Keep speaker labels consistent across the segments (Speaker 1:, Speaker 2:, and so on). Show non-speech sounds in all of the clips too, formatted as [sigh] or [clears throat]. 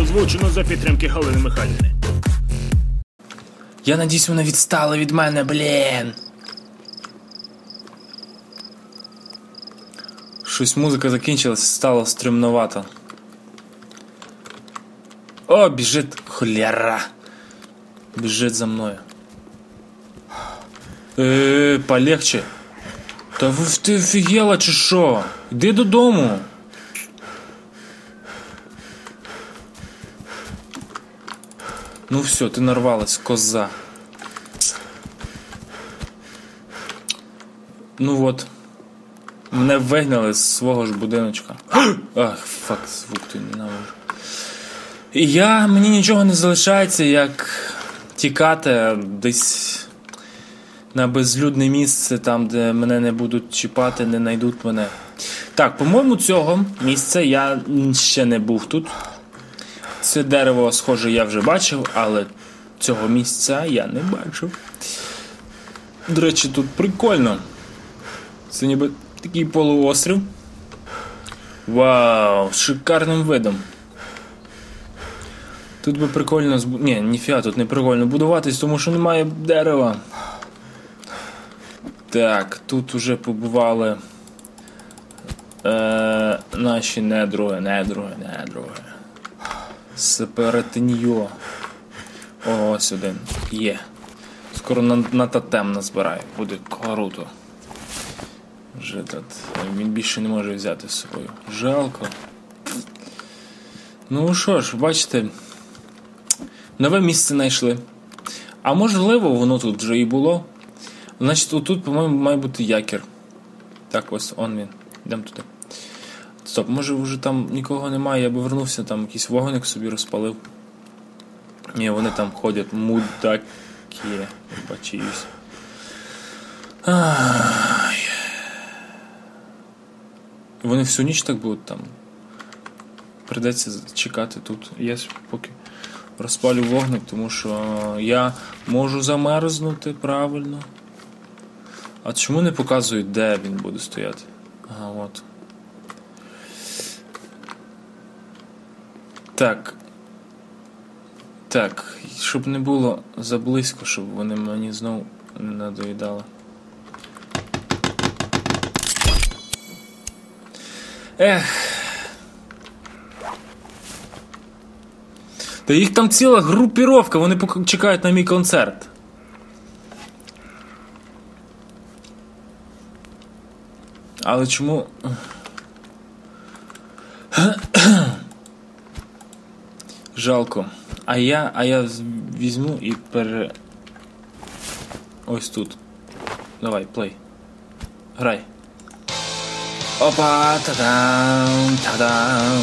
Speaker 1: Озвучено за підтримки Галини Михайлівни.
Speaker 2: Я надіюсь, вони відстали від мене, блін. Щось музика закінчилась, стало стримновато. О, біжить холєра. Біжить за мною. Е, полегче. Та ви ти офігела чи що? Йди додому. Ну все, ти нарвалась, коза. Ну от. Мене вигнали з свого ж будиночка. [gasps] Ах, фак, звук ти ненавижу. І я, мені нічого не залишається, як тікати десь на безлюдне місце, там, де мене не будуть чіпати, не знайдуть мене. Так, по-моєму, цього місця я ще не був тут. Це дерево, схоже, я вже бачив, але цього місця я не бачив. До речі, тут прикольно. Це ніби такий полуострів. Вау, з шикарним видом. Тут би прикольно збу... Ні, ніфіга, тут не прикольно будуватись, тому що немає дерева. Так, тут уже побували е, наші недруги, недруги, недруги. Сеперетиньо. О, ось один. Є. Скоро на, на тотем назбираю. Буде круто. Вже. Він більше не може взяти з собою. Жалко. Ну що ж, бачите, нове місце знайшли. А можливо, воно тут вже і було. Значить, отут, по-моєму, має бути якір. Так, ось он він. Йдемо туди. Стоп, може вже там нікого немає, я би вернувся, там якийсь вогник собі розпалив. Ні, вони там ходять, мудаки. Бачуюсь. Ай. Вони всю ніч так будуть там. Придеться чекати тут. Я поки розпалю вогник, тому що я можу замерзнути правильно. А чому не показують, де він буде стояти? Ага, от. Так. Так, щоб не було заблизько, щоб вони мені знову не надоїдали. Ех. Та їх там ціла групіровка, вони чекають на мій концерт. Але чому. Жалко. А я, а я візьму і пере. Ось тут. Давай, плей. Грай. Опа, та-дам, та-дам.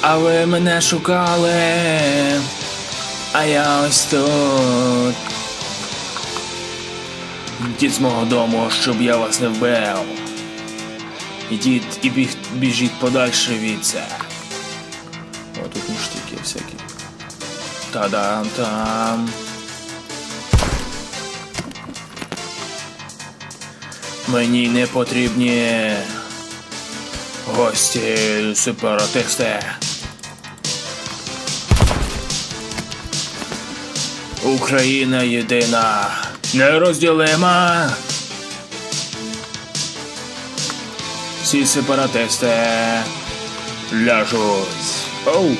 Speaker 2: А ви мене шукали. А я ось тут. Йдіть з мого дому, щоб я вас не вбив. Ідіть і біг, біжіть подальше від це. Та-дам там. Мені не потрібні гості сепаратисти. Україна єдина, нерозділима. Всі сепаратисти ляжуть. Оу.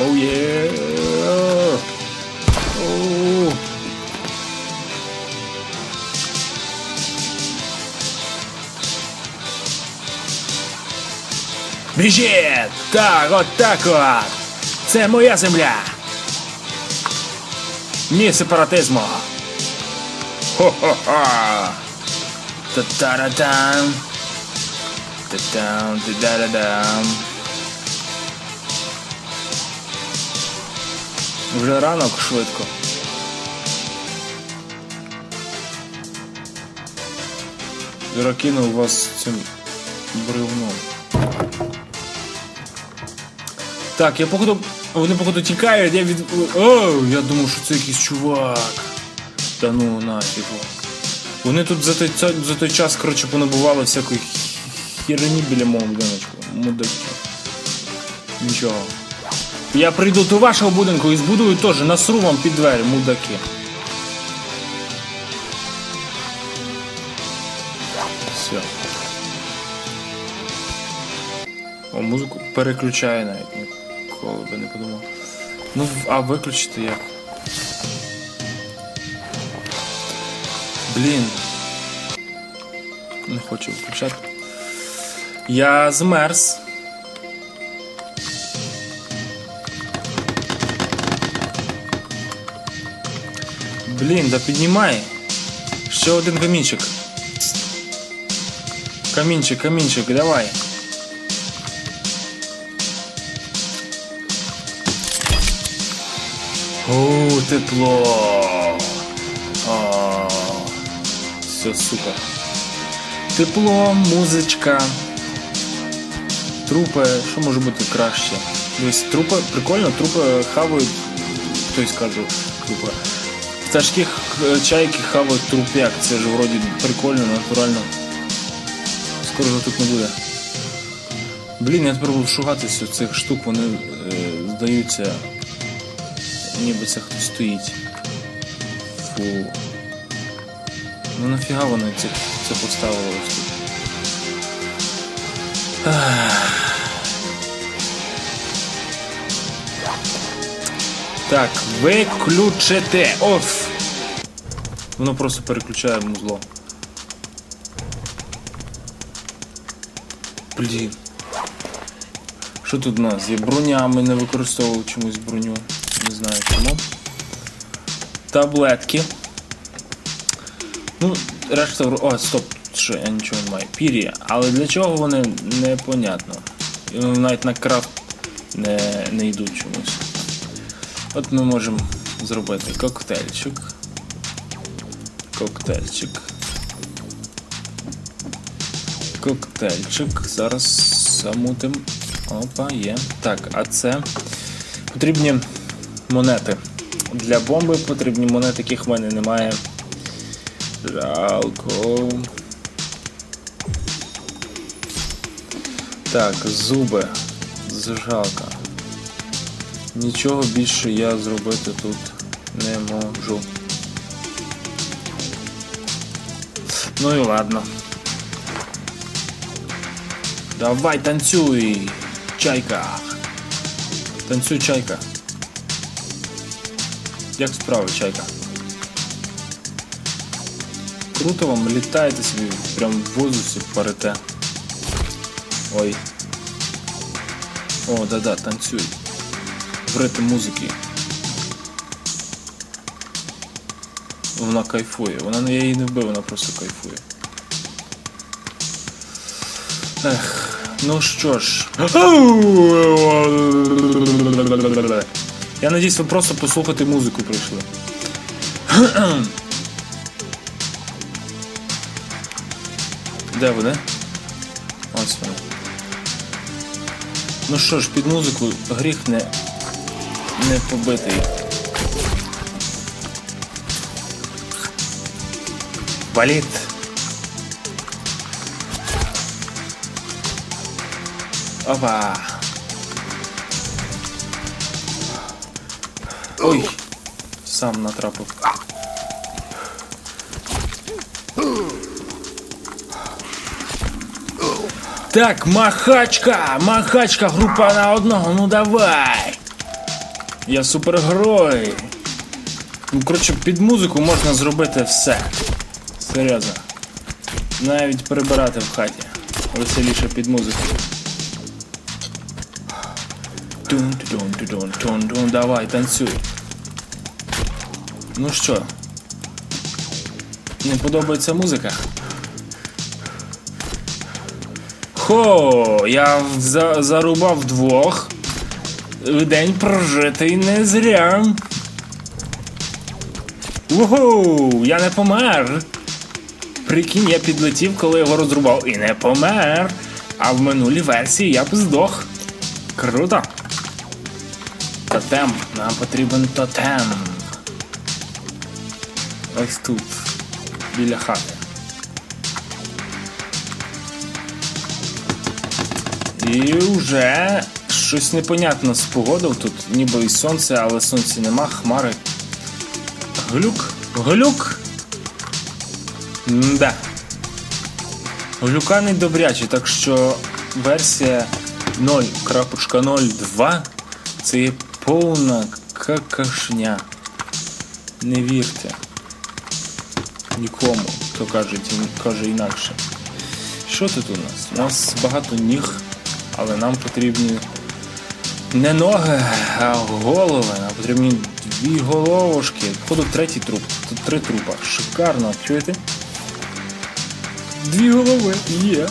Speaker 2: Оу є. Оу. Біжіть! Так, от так от! Це моя земля! Ні сепаратизму! Хо-хо-хо! Та-та-ра-там! Та-там, та-да-да-дам! Вже ранок швидко. Закинув вас цим бревном. Так, я походу. Вони походу тікають, я від. О, я думав, що це якийсь чувак. Та ну нафігу. Вони тут за той, за той час, коротше, понабували всякої херені біля мого будиночку. Мудаки. Нічого. Я прийду до вашого будинку і збудую теж насру вам під двері, мудаки. Все. О, музику переключає навіть ніколи би не подумав. Ну, а виключити як? Блін. Не хочу виключати. Я змерз. Блін, да піднімай. Ще один камінчик. Камінчик, камінчик, давай. О, тепло. О, все супер. Тепло, музичка. Трупи, що може бути краще? Дивись, трупи, прикольно, трупи хавають, хтось скажу, трупи. Пташки чайки хавають трупяк, це ж вроді прикольно, натурально. Скоро його тут не буде. Блін, я тепер буду шугатися цих штук, вони е, здаються. Ніби це хтось стоїть. Фу. Ну нафіга вони це, це поставили ось тут. Так, виключити. Оф! Воно просто переключає музло. Блін. Що тут у нас? Є броня, ми не використовували чомусь броню. Не знаю чому. Таблетки. Ну, решта. О, стоп, що я нічого не маю. Пір'я. Але для чого вони непонятно. Навіть на крафт не, не йдуть чомусь. От ми можемо зробити коктейльчик. Коктейльчик. Коктейльчик. Зараз замутим. Опа, є. Так, а це потрібні монети. Для бомби потрібні монети, яких в мене немає. Жалко. Так, зуби. Зжалка. Нічого більше я зробити тут не можу. Ну і ладно. Давай танцюй, чайка. Танцюй, чайка. Як справи, чайка? Круто вам літаєте собі, прям в воздусі парите. Ой. О, да-да, танцюй. В музики. Вона кайфує. Вона я її не вбив, вона просто кайфує. Ех, ну що ж. Я надіюсь, ви просто послухати музику прийшли. Де вони? Ось вони. Ну що ж, під музику гріх не, не побити їх. Валіт. Опа. Ой, сам натрапив. Так, махачка! Махачка, група на одного, ну давай! Я супергерой. Ну, коротше, під музику можна зробити все. Серйозно. Навіть прибирати в хаті. Веселіше під музику. тун тун тун тун тун давай, танцюй. Ну що? Не подобається музика? Хо, я за- зарубав двох. День прожитий не зря. Угу, я не помер. Прикинь, я підлетів, коли його розрубав, і не помер. А в минулій версії я б здох. Круто. Тотем. Нам потрібен тотем. Ось тут. Біля хати. І вже Щось непонятно з погодою тут, ніби і сонце, але сонця нема, хмари. Глюк? Глюк? Да. Глюка не добряче, так що версія 0.02 це є повна какашня. Не вірте. Нікому, хто каже, каже інакше. Що тут у нас? У нас багато ніг, але нам потрібні не ноги, а голови. Нам потрібні дві головушки. Походу третій труп. Тут три трупа. Шикарно, чуєте? Дві голови є.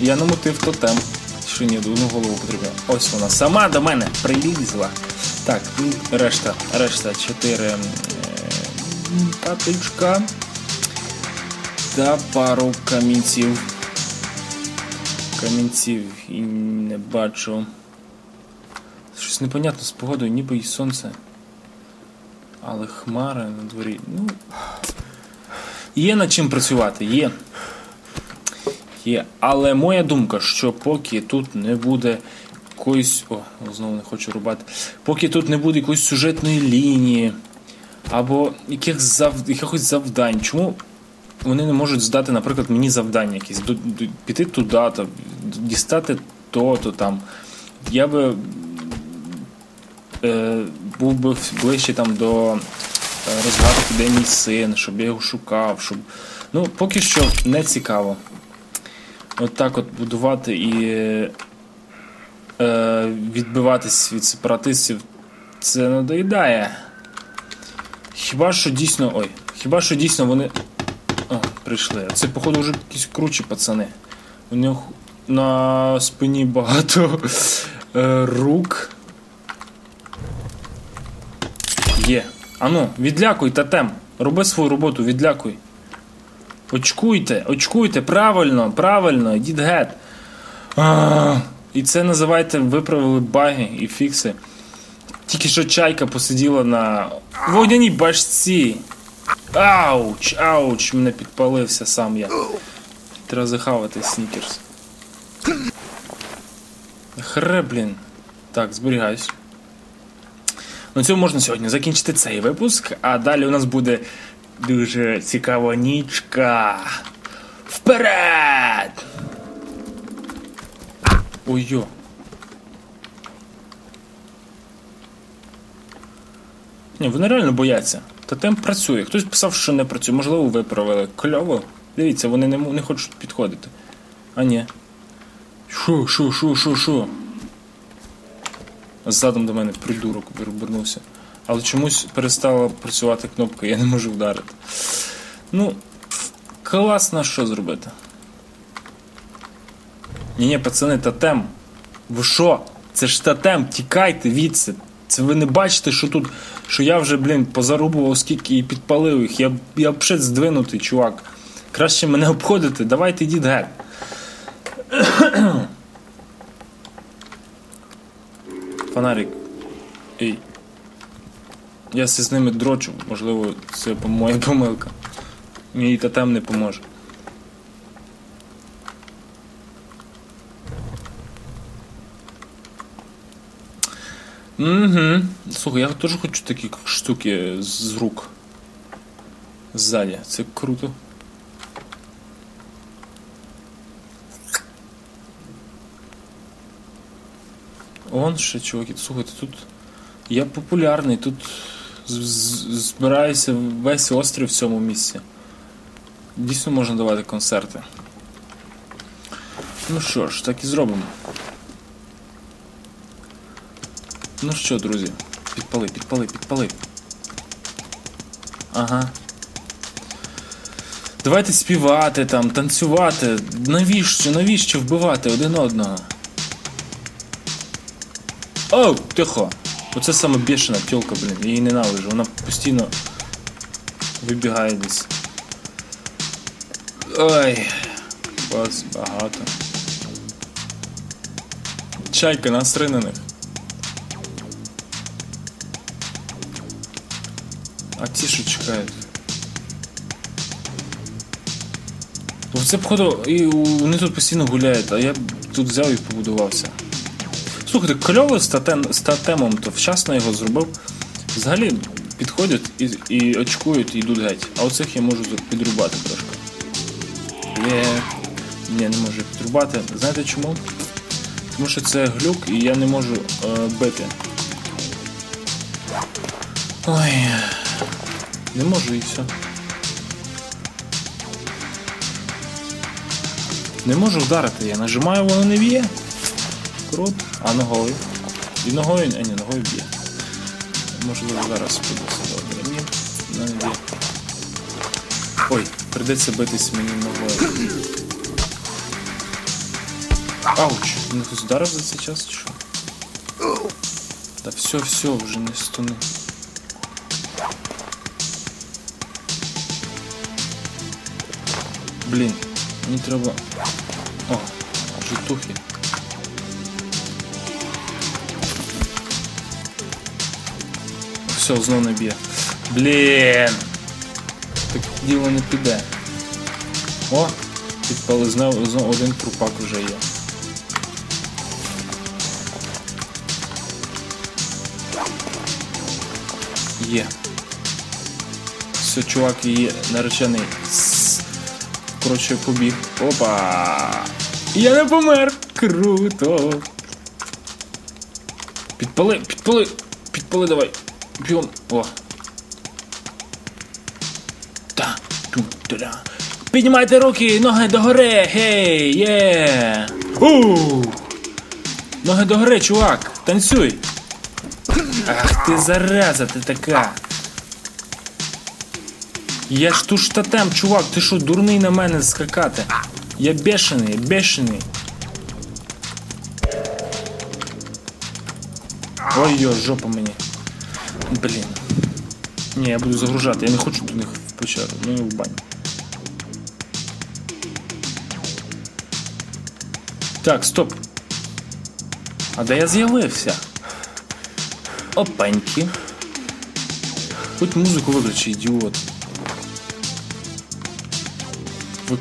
Speaker 2: Я намотив тотем. Що ні, одну голову потрібно. Ось вона сама до мене прилізла. Так, і решта, решта, чотири е, патичка та пару камінців. Камінців і не бачу. Щось непонятно з погодою, ніби і сонце. Але хмари на дворі. Ну. Є над чим працювати, є. Є. Але моя думка, що поки тут не буде якоїсь. О, знову не хочу рубати. Поки тут не буде якоїсь сюжетної лінії або яких зав... якихось завдань. Чому вони не можуть здати, наприклад, мені завдання якісь, піти туди, дістати то-то там. Я би був би ближче там до е, розгадки, де мій син, щоб я його шукав, щоб. Ну, поки що не цікаво. От так от будувати і е, відбиватись від сепаратистів це надоїдає. Хіба що дійсно. Ой, хіба що дійсно вони. О, прийшли. Це, походу, вже якісь кручі пацани. У них на спині багато е, рук. Є. Ану, відлякуй, татем. Роби свою роботу, відлякуй. Очкуйте, очкуйте, правильно, правильно, йдіть гет. І це називайте виправили баги і фікси. Тільки що чайка посиділа на водяній башці. Ауч, ауч, мене підпалився сам я. Треба захавати снікерс. Хре, блін. Так, зберігаюсь. На цьому можна сьогодні закінчити цей випуск, а далі у нас буде дуже цікава нічка. Вперед! Ой-йо. Ні, вони реально бояться. Тотем працює. Хтось писав, що не працює. Можливо, виправили. Кльово. Дивіться, вони не, не хочуть підходити. А ні. Шо, шо, шо, шо, шо. Ззадом до мене придурок обернувся. Але чомусь перестала працювати кнопка, я не можу вдарити. Ну, класно, що зробити. Ні-ні, пацани, тотем. Ви що? Це ж тотем, тікайте відси. Це ви не бачите, що тут, що я вже, блін, позарубував скільки і підпалив їх. Я, я взагалі здвинутий, чувак. Краще мене обходити, давайте йдіть геть. Фонарик. Ей. Я все з ними дрочу, можливо, це моя помилка. Мій тотем не поможе. Угу. Слухай, я теж хочу такі штуки з рук. Ззаді. Це круто. Он ще чуваки, слухайте, тут я популярний, тут з- з- весь острів в цьому місці. Дійсно можна давати концерти. Ну що ж, так і зробимо. Ну що, друзі, підпали, підпали, підпали. Ага. Давайте співати там, танцювати. Навіщо, навіщо вбивати один одного? Оу, тихо. Оце саме бешена тёлка, блін, я її ненавиджу. Вона постійно вибігає десь. Ой, вас багато. Чайка насри. А ті що чекають? Бо Це походу, і вони тут постійно гуляють, а я тут взяв і побудувався. Слухайте, кльовий статем, статемом, то вчасно його зробив. Взагалі підходять і, і очкують і йдуть геть. А оцих я можу підрубати трошки. Є. Ні, не можу підрубати. Знаєте чому? Тому що це глюк і я не можу е, бити. Ой. Не можу і все. Не можу вдарити, я нажимаю, воно не б'є. Круто. А ногою. І ногою. А ні, ногою б'є. Можливо, зараз піде добре. Ні, вона не б'є. Ой, прийдеться битись мені ногою. Ауч! Мене хтось вдарив за цей час що? Та все, все, вже не стони. Блін, мені треба. О, житухи. Все, знов не б'є. Блін. Так діло не піде. О, підпали знов, знов один трупак вже є. Є. Все, чувак її наречений. Коротше, побіг. Опа! Я не помер! Круто! Підпали, підпали, підпали давай. Бігом. О. Та, ту, та Піднімайте руки, ноги догори, гей, є. У! Ноги догори, чувак, танцюй. Ах ти зараза, ти така. Я ж тут штатем, чувак, ти що, дурний на мене скакати? Я бешений, бешений. Ой-ой, жопа мені. Блін. Ні, я буду загружати, я не хочу до них в печеру, ну і в баню. Так, стоп. А де я з'явився? Опаньки. Хоть музику виключи, ідіот. Ви...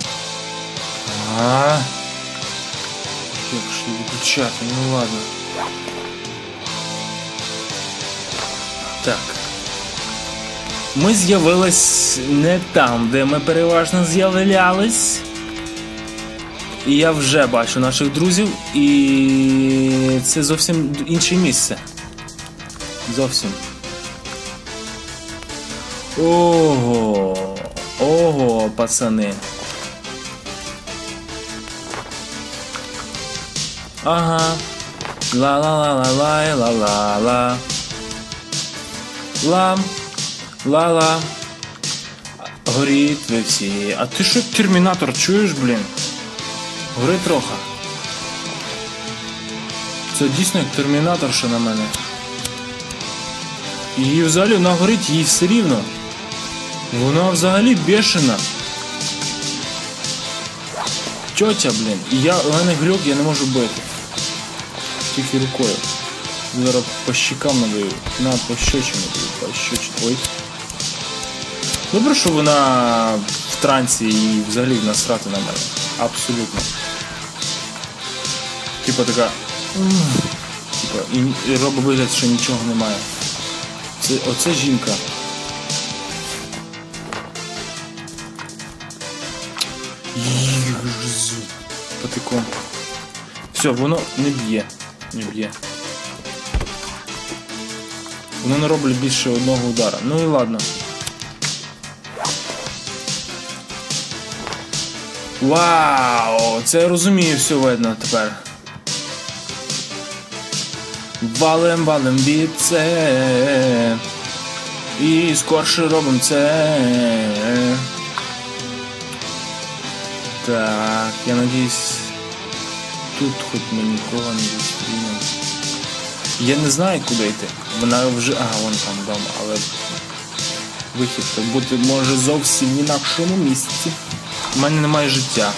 Speaker 2: А. Як ж її виключати? Ну ладно. Так. Ми з'явились не там, де ми переважно з'являлись. І я вже бачу наших друзів, і це зовсім інше місце. Зовсім. Ого. Ого, пацани. Ага. Ла-ла-ла-ла-ла-ла-ла-ла. Лам. Ла-ла. Горіть ви всі. А ти що термінатор чуєш, блін? Гори трохи. Це дійсно як термінатор, що на мене. Її взагалі вона горить, їй все рівно. Вона взагалі бешена. Тьотя, блін. І я, у мене глюк, я не можу бити. Тільки рукою. Зараз по щекам надаю. На пощечину даю, пощечину. Ой. Добре, що вона в трансі і взагалі насрати на мене. Абсолютно. Типа така. Типа, і, і робить вигляд, що нічого немає. Це, оце жінка. Патиком. Все, воно не б'є. Не б'є. Воно не робить більше одного удара. Ну і ладно. Вау! Це я розумію все видно тепер. Валим, валим від це. І скорше робимо це. Так, я надіюсь, тут хоч ми нікого не зустрінемо. Я не знаю, куди йти. Вона вже. А, вон там вдома, але вихід бути може зовсім в інакшому місці. У мене немає життя.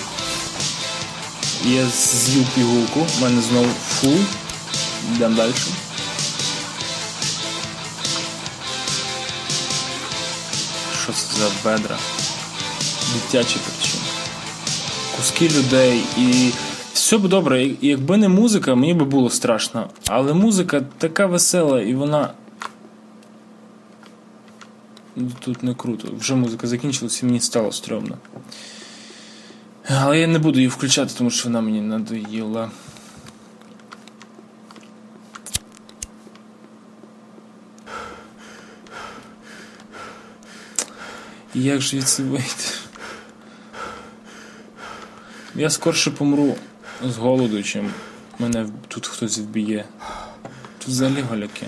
Speaker 2: Я з'їв пігулку, у мене знову фул. Йдемо далі. Що це за ведра? Дитячі причини. Куски людей і Все б добре, якби не музика, мені би було страшно. Але музика така весела і вона. Тут не круто. Вже музика закінчилась і мені стало стрьомно. Але я не буду її включати, тому що вона мені надоїла. Як же від вийти? Я скорше помру з голоду, чим мене тут хтось вб'є. Тут взагалі голяки.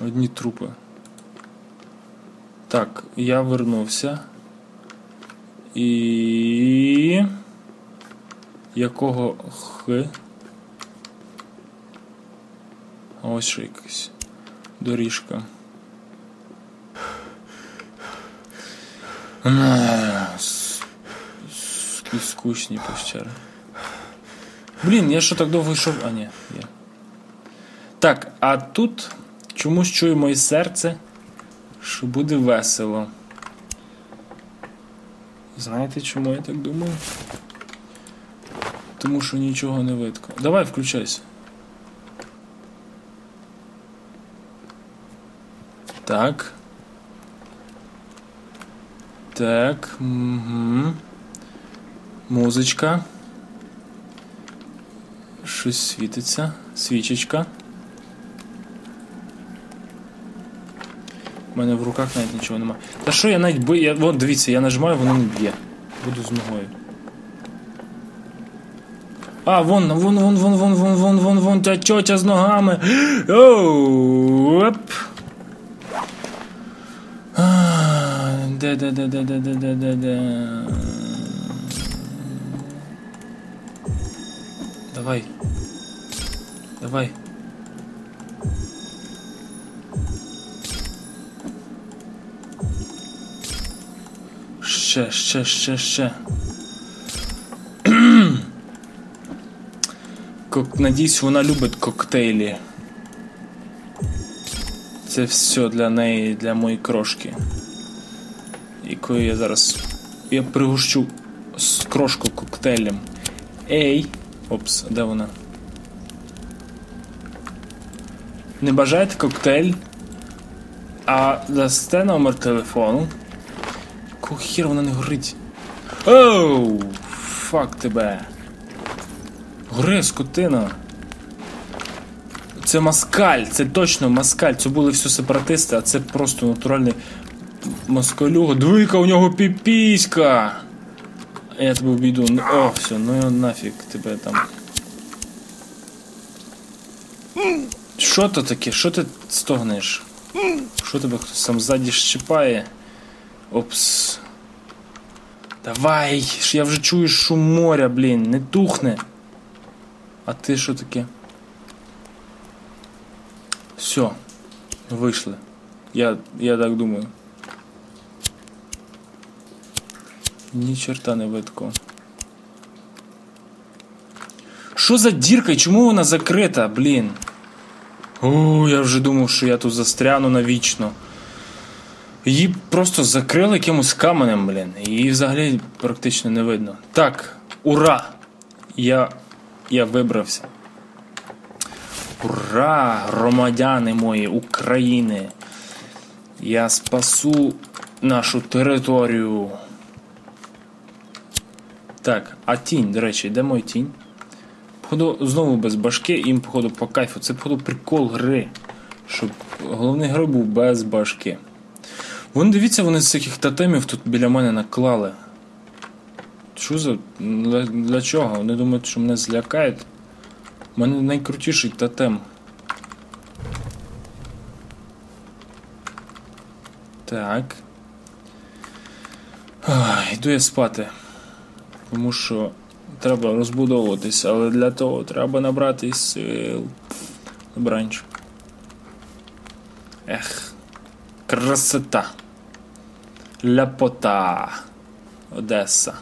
Speaker 2: Одні трупи. Так, я вернувся. І. Якого х? Ось ще якась доріжка. Якісь скучні пещери. Блін, я що так довго йшов. А, ні, є. Так, а тут чомусь чує моє серце, що буде весело. Знаєте, чому я так думаю? Тому що нічого не видко. Давай включайся. Так. Так. Угу. Музичка. Щось світиться. Свічечка. У мене в руках навіть нічого немає. Та що я навіть бию? Я... Вон, дивіться, я нажимаю, воно не б'є. Буду з ногою. А, вон, вон, вон, вон, вон, вон, вон, вон, вон, та тьотя з ногами. [gasps] Оу, оп. А, Давай. Давай. Ще, ще, ще, ще. [clears throat] Кок... Надіюсь, вона любить коктейлі. Це все для неї, для моєї крошки. Якою я зараз. Я пригощу з крошку коктейлем. Ей! Опс, де вона? Не бажаєте коктейль? А дасте номер телефону? Якого хіра вона не горить? Оу! Фак тебе! Гори, скотина! Це москаль, це точно москаль. Це були все сепаратисти, а це просто натуральний москалюга. Двійка у нього піпіська! Я тебе обійду. Ну, О, все, ну нафіг тебе там. Що то таке? Що ти стогнеш? Що тебе хтось там ззаді щипає? Опс. Давай! Я вже чую шум моря, блін, не тухне. А ти що таке? Все. Вийшли. Я, я так думаю. Ні черта не видко. Що за дірка і чому вона закрита, блін? О, я вже думав, що я тут застряну навічно. Її просто закрили якимось каменем, блін. Її взагалі практично не видно. Так, ура! Я. Я вибрався. Ура! Громадяни мої України! Я спасу нашу територію. Так, а тінь, до речі, де мой тінь? Походу, знову без башки, їм, походу, по кайфу. Це, походу, прикол гри. Щоб головний герой був без башки. Вон дивіться, вони з всяких тотемів тут біля мене наклали. Що за. Для, для чого? Вони думають, що мене злякають. У мене найкрутіший тотем. Так. Ах, йду я спати. Тому що треба розбудовуватись, але для того треба набрати сил. бранч. Ех. Красота. Ляпота. Одеса.